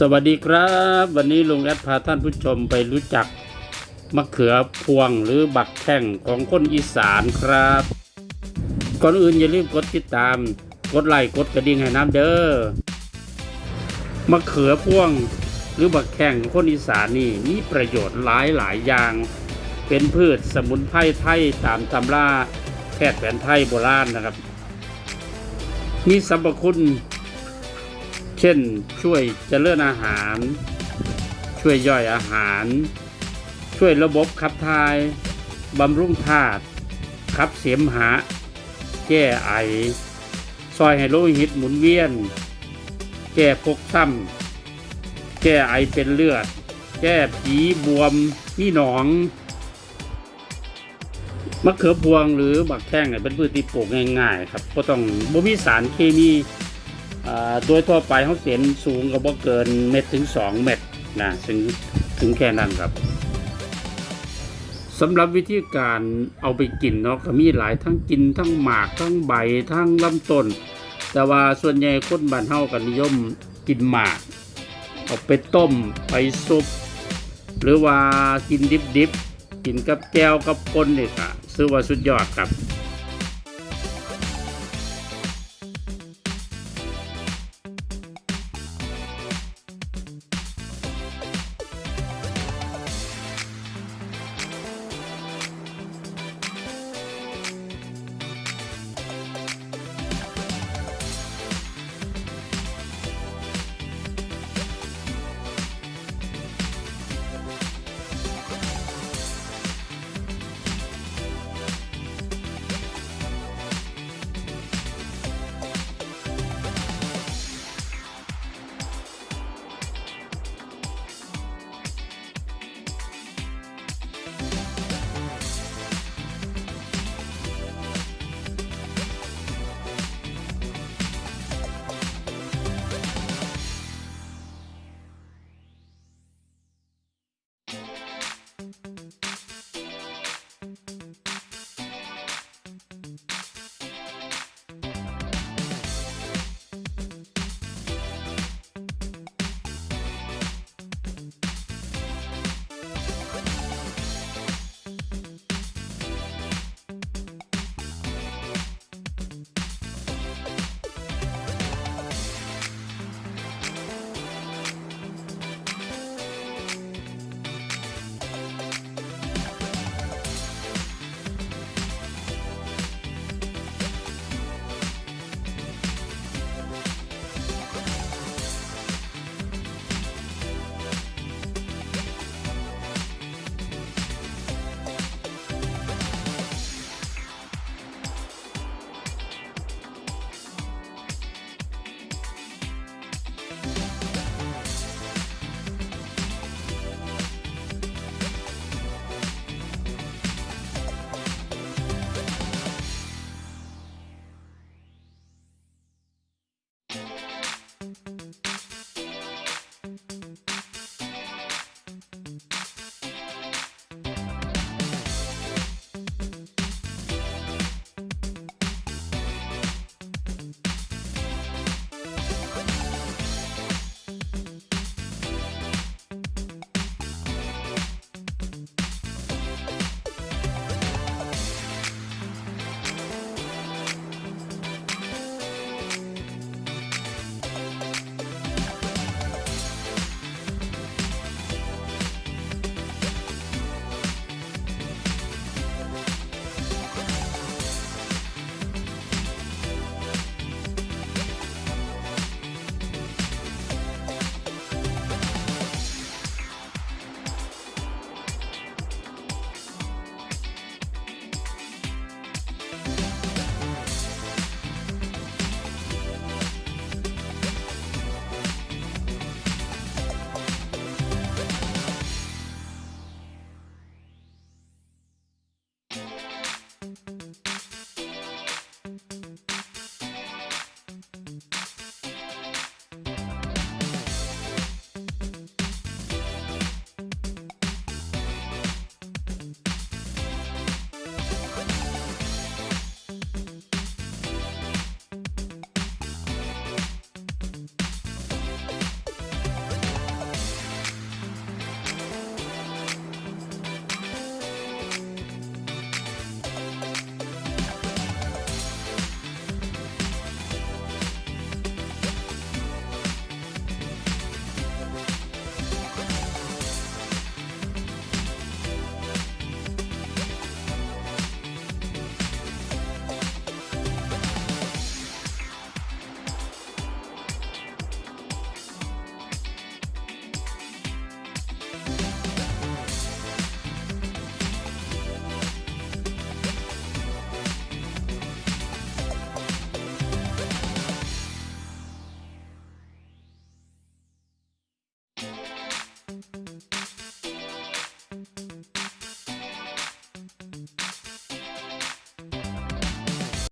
สวัสดีครับ วันนี้ลุงแอดพาท่านผู้ชมไปรู้จักมะเขือพวงหรือบักแข้งของคนอีสานครับ ก่อนอื่นอย่าลืมกดติดตาม กดไลค์กดกระดิ่งให้น้ำเด้อมะเขือพวงหรือบักแข้งของคนอีสานนี่มีประโยชน์หลายหลายอย่าง เป็นพืชสมุนไพรไทยตามตำราแพทย์แผนไทยโบราณนะครับ มีสรรพคุณ เช่นช่วยเจริญอาหาร ช่วยย่อยอาหาร ช่วยระบบขับถ่ายบำรุงธาตุขับเสมหะ แก้ไอ ซอยให้โลหิตหมุนเวียน แก้พกซ้ำแก้ไอเป็นเลือด แก้ผีบวมมีหนองมะเขือพวงหรือบักแข้งเนี่ยเป็นพืชที่ปลูกง่ายๆครับก็ต้องบ่มีสารเคมี โดยทั่วไปเขาเสียนสูงก็บ่เกินเม็ดถึงสองเม็ดนะถึงถึงแค่นั้นครับสำหรับวิธีการเอาไปกินเนาะก็มีหลายทั้งกินทั้งหมากทั้งใบทั้งลำต้น แต่ว่าส่วนใหญ่คนบ้านเฮากันนิยมกินหมากเอาไปต้มไปซุป หรือว่ากินดิบๆกินกับแก้วกับปนนี่ค่ะซื้อว่าสุดยอดครับ